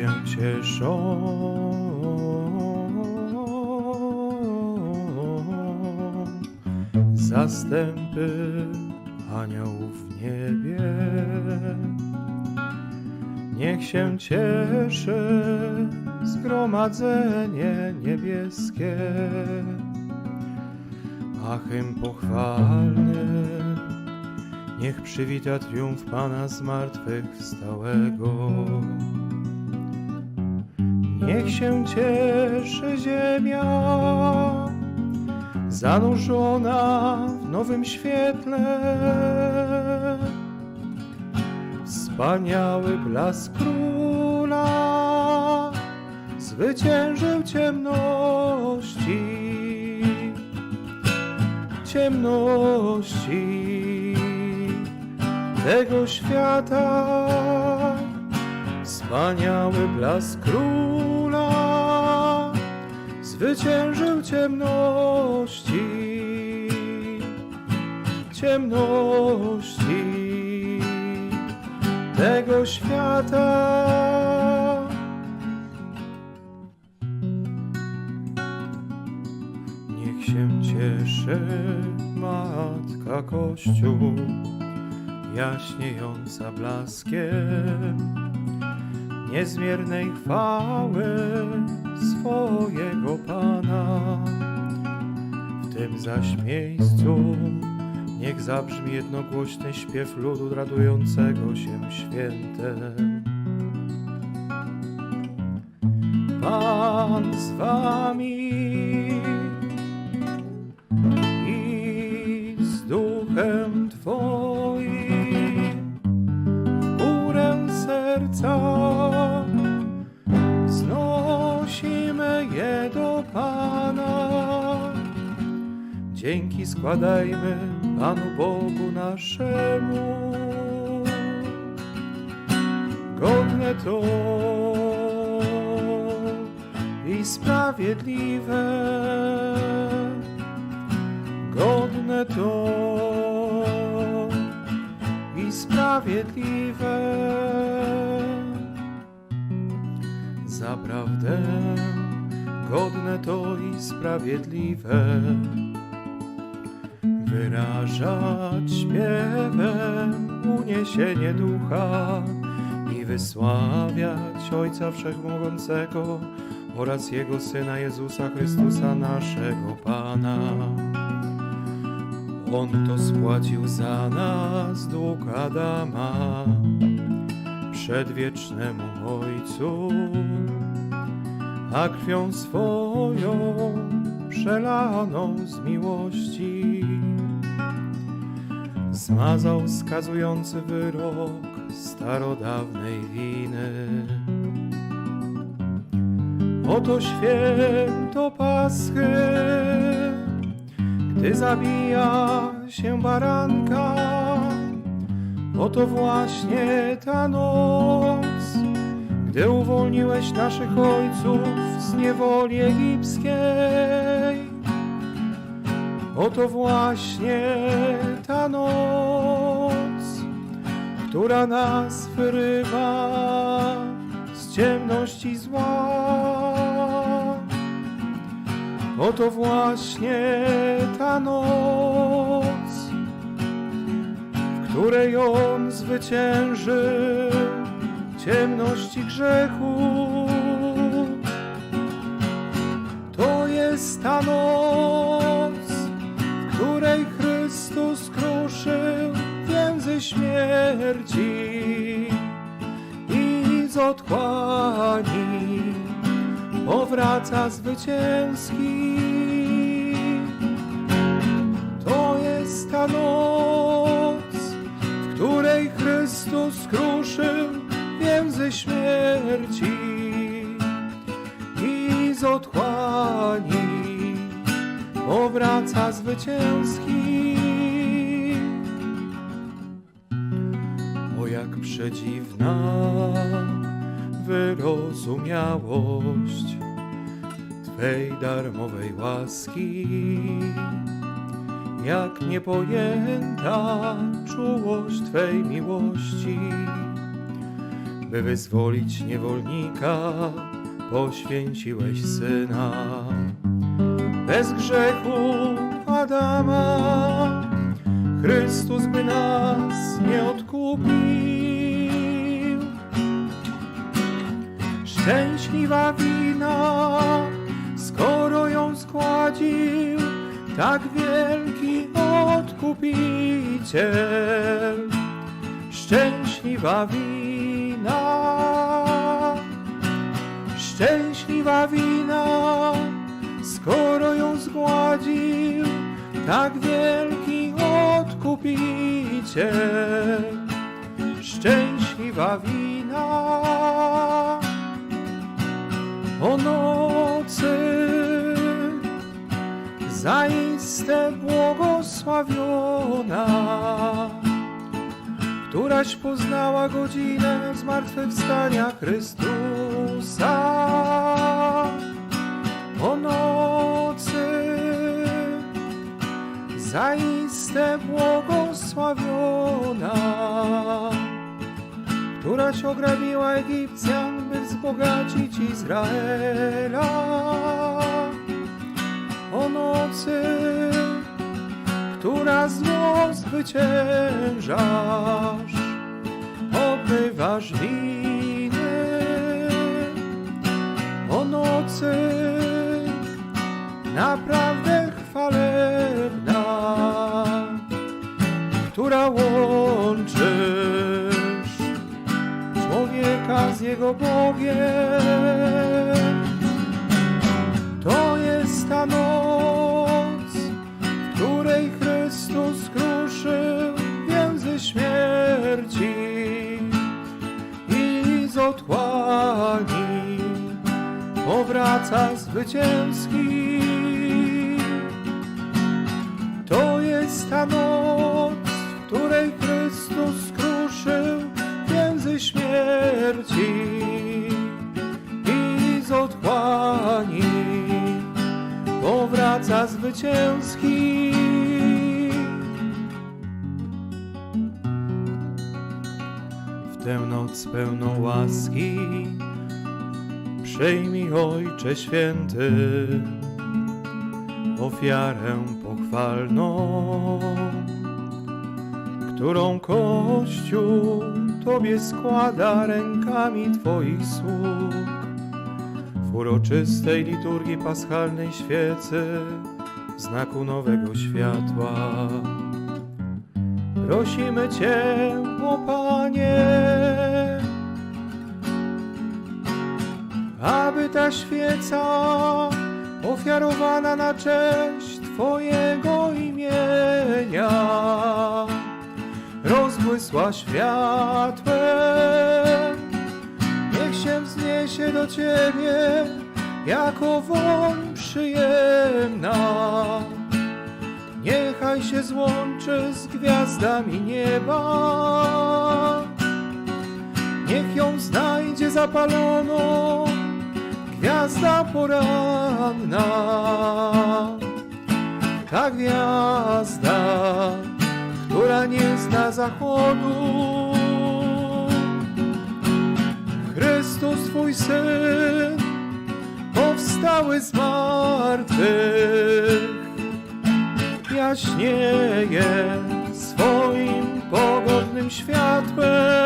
się cieszą. Zastępy aniołów w niebie. Niech się cieszy zgromadzenie niebieskie, a hymn pochwalny niech przywita triumf Pana zmartwychwstałego. Niech się cieszy ziemia, zanurzona w nowym świetle. Wspaniały blask króla zwyciężył ciemności, ciemności tego świata. Wspaniały blask króla zwyciężył ciemności, ciemności tego świata. Niech się cieszy Matka Kościół, jaśniejąca blaskiem niezmiernej chwały swojego Pana. W tym zaś miejscu niech zabrzmi jednogłośny śpiew ludu radującego się świętem. Pan z wami Dzięki składajmy Panu Bogu naszemu. Godne to i sprawiedliwe. Godne to i sprawiedliwe. Zaprawdę godne to i sprawiedliwe wyrażać śpiewem uniesienie ducha i wysławiać Ojca Wszechmogącego oraz Jego Syna Jezusa Chrystusa naszego Pana. On to spłacił za nas dług Adama przedwiecznemu Ojcu, a krwią swoją przelaną z miłości zmazał skazujący wyrok starodawnej winy. Oto święto Paschy, gdy zabija się baranka. Oto właśnie ta noc, gdy uwolniłeś naszych ojców z niewoli egipskiej. Oto właśnie ta noc, która nas wyrywa z ciemności zła. Oto właśnie ta noc, w której On zwycięży ciemności grzechu. To jest ta noc, której Chrystus kruszył więzy śmierci i z otchłani powraca zwycięski. Powraca zwycięski. O jak przedziwna wyrozumiałość Twej darmowej łaski, jak niepojęta czułość Twej miłości. by wyzwolić niewolnika, poświęciłeś syna. Bez grzechu Adama, Chrystus by nas nie odkupił. Szczęśliwa wina, skoro ją składził, tak wielki odkupiciel. Szczęśliwa wina, szczęśliwa wina, skoro ją zgładził, tak wielki odkupiciel. Szczęśliwa wina, o nocy, zaiste błogosławiona, któraś poznała godzinę zmartwychwstania Chrystusa. O nocy, zaiste błogosławiona, któraś ograbiła Egipcjan, by wzbogacić Izraela. O nocy, która zło zwyciężasz, obmywasz winy. Bogiem. To jest ta noc, w której Chrystus kruszył więzy śmierci i z otchłani powraca zwycięski. To jest ta noc, w której Chrystus kruszył więzy śmierci zwycięski. W tę noc pełną łaski przyjmij Ojcze Święty ofiarę pochwalną, którą Kościół Tobie składa rękami Twoich sług. W uroczystej liturgii paschalnej świecy znaku nowego światła. Prosimy Cię, o Panie, aby ta świeca ofiarowana na cześć Twojego imienia rozbłysła światłem. Niech się wzniesie do Ciebie jako woń przyjemna. Niechaj się złączy z gwiazdami nieba. Niech ją znajdzie zapaloną gwiazda poranna. Ta gwiazda, która nie zna zachodu. Chrystus Twój Syn, powstały z martwych, jaśnieje swoim pogodnym światłem.